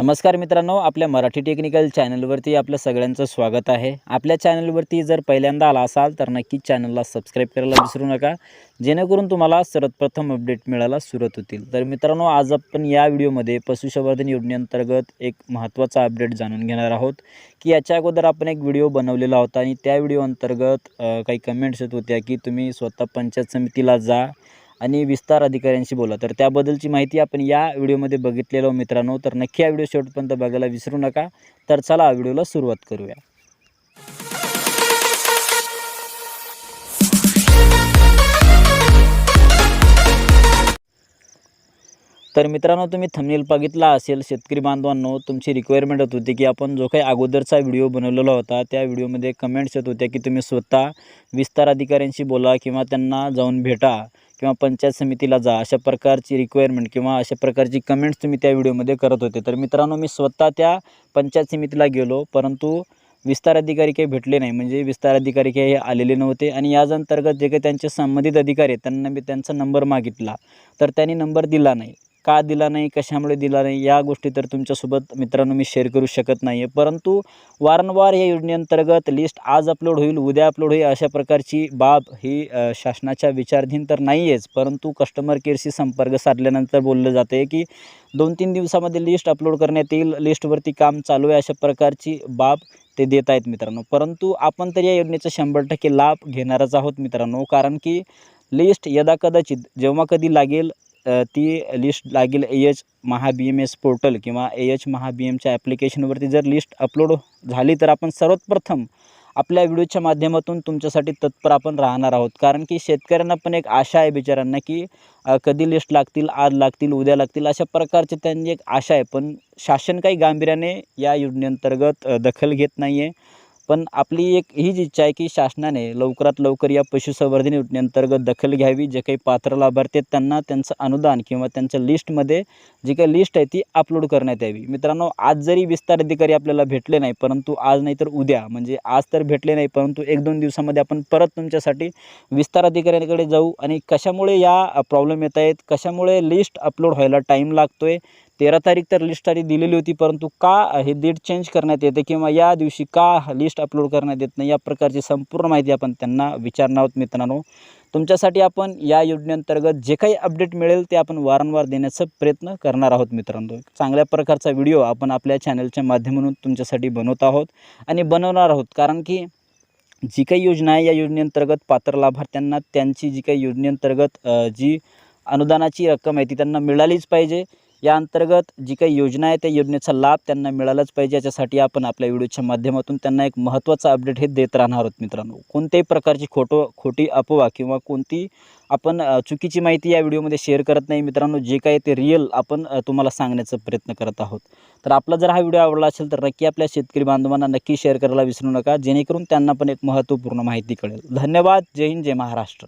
नमस्कार मित्रांनो आपल्या मराठी टेक्निकल चॅनलवरती आपलं सगळ्यांचं स्वागत आहे. आपल्या चॅनलवरती जर पहिल्यांदा आला असाल तर नक्कीच चॅनलला सबस्क्राईब करायला विसरू नका. जेणेकरून तुम्हाला सर्वप्रथम अपडेट मिळायला सुरुवात होतील. तर मित्रांनो आज आपण या व्हिडिओमध्ये पशुसंवर्धन योजनेअंतर्गत एक महत्त्वाचा अपडेट जाणून घेणार आहोत. की याच्या अगोदर आपण एक व्हिडिओ बनवलेला होता आणि त्या व्हिडिओ अंतर्गत काही कमेंट्स येत होत्या की तुम्ही स्वतः पंचायत समितीला जा. आणि विस्तार अधिकाऱ्यांशी बोला. तर त्याबद्दलची माहिती आपण या व्हिडिओमध्ये बघितलेलो मित्रांनो. तर नक्की हा व्हिडिओ शेवटपर्यंत बघायला विसरू नका. तर चला व्हिडिओला सुरुवात करूया. तर मित्रांनो तुम्ही थंबनेल बघितला असेल शेतकरी बांधवांनो तुमची रिक्वायरमेंट होत होती की आपण जो काही अगोदरचा व्हिडिओ बनवलेला होता त्या व्हिडिओमध्ये कमेंट्स येत होत्या की तुम्ही स्वतः विस्तार अधिकाऱ्यांशी बोला किंवा त्यांना जाऊन भेटा किंवा पंचायत समितीला जा अशा प्रकारची रिक्वायरमेंट किंवा अशा प्रकारची कमेंट्स तुम्ही त्या व्हिडिओमध्ये करत होते. तर मित्रांनो मी स्वतः त्या पंचायत समितीला गेलो परंतु विस्तार अधिकारी काही भेटले नाही. म्हणजे विस्तार अधिकारी काही आलेले नव्हते आणि याच अंतर्गत जे काही त्यांचे संबंधित अधिकारी आहेत त्यांना मी त्यांचा नंबर मागितला. तर त्यांनी नंबर दिला नाही. का दिला नाही कशामुळे दिला नाही या गोष्टी तर तुमच्यासोबत मित्रांनो मी शेअर करू शकत नाही आहे परंतु वारंवार या योजनेअंतर्गत लिस्ट आज अपलोड होईल उद्या अपलोड होईल अशा प्रकारची बाब ही शासनाच्या विचारधीन तर नाही आहेच परंतु कस्टमर केअरशी संपर्क साधल्यानंतर बोललं जातं आहे की दोन तीन दिवसामध्ये लिस्ट अपलोड करण्यात येईल लिस्टवरती काम चालू आहे अशा प्रकारची बाब ते देत आहेत मित्रांनो. परंतु आपण तर या योजनेचा शंभर टक्के लाभ घेणारच आहोत मित्रांनो. कारण की लिस्ट यदा कदाचित जेव्हा कधी लागेल ती लिस्ट लागेल A H Maha B M S portal किंवा ए एच महा बी एमच्या ॲप्लिकेशनवरती जर लिस्ट अपलोड झाली तर आपण सर्वात प्रथम आपल्या व्हिडिओच्या माध्यमातून तुमच्यासाठी तत्पर आपण राहणार आहोत. कारण की शेतकऱ्यांना पण एक आशा आहे बिचाऱ्यांना की कधी लिस्ट लागतील आज लागतील उद्या लागतील अशा प्रकारची त्यांची एक आशा आहे. पण शासन काही गांभीर्याने या योजनेअंतर्गत दखल घेत नाही आहे पण आपली एक हीच इच्छा आहे की शासनाने लवकरात लवकर या पशुसंवर्धन योजनेअंतर्गत दखल घ्यावी. जे काही पात्र लाभार्थी आहेत त्यांना त्यांचं अनुदान किंवा त्यांच्या लिस्टमध्ये जी काही लिस्ट आहे ती अपलोड करण्यात यावी. मित्रांनो आज जरी विस्तार अधिकारी आपल्याला भेटले नाही परंतु आज नाही तर उद्या म्हणजे आज तर भेटले नाही परंतु एक दोन दिवसामध्ये आपण परत तुमच्यासाठी विस्तार अधिकाऱ्यांकडे जाऊ आणि कशामुळे या प्रॉब्लेम येत आहेत कशामुळे लिस्ट अपलोड व्हायला टाईम लागतो आहे तेरा तारीख तर लिस्ट आधी दिलेली होती परंतु का हे डेट चेंज करण्यात येते किंवा या दिवशी का लिस्ट अपलोड करण्यात येत नाही या प्रकारची संपूर्ण माहिती आपण त्यांना विचारणार आहोत मित्रांनो. तुमच्यासाठी आपण या योजनेअंतर्गत जे काही अपडेट मिळेल ते आपण वारंवार देण्याचा प्रयत्न करणार आहोत मित्रांनो. चांगल्या प्रकारचा व्हिडिओ आपण आपल्या चॅनलच्या माध्यमातून तुमच्यासाठी बनवत आहोत आणि बनवणार आहोत. कारण की जी काही योजना आहे या योजनेअंतर्गत पात्र लाभार्थ्यांना त्यांची जी काही योजनेअंतर्गत जी अनुदानाची रक्कम आहे ती त्यांना मिळालीच पाहिजे. या अंतर्गत जी काही योजना आहे त्या योजनेचा लाभ त्यांना मिळालाच पाहिजे. याच्यासाठी आपण आपल्या व्हिडिओच्या माध्यमातून त्यांना एक महत्त्वाचा अपडेट हे देत राहणार आहोत मित्रांनो. कोणत्याही प्रकारची खोटो खोटी अफवा किंवा कोणती आपण चुकीची माहिती या व्हिडिओमध्ये शेअर करत नाही मित्रांनो. जे काय ते रिअल आपण तुम्हाला सांगण्याचा प्रयत्न करत आहोत. तर आपला जर हा व्हिडिओ आवडला असेल तर नक्की आपल्या शेतकरी बांधवांना नक्की शेअर करायला विसरू नका. जेणेकरून त्यांना पण एक महत्त्वपूर्ण माहिती कळेल. धन्यवाद. जय हिंद जय महाराष्ट्र.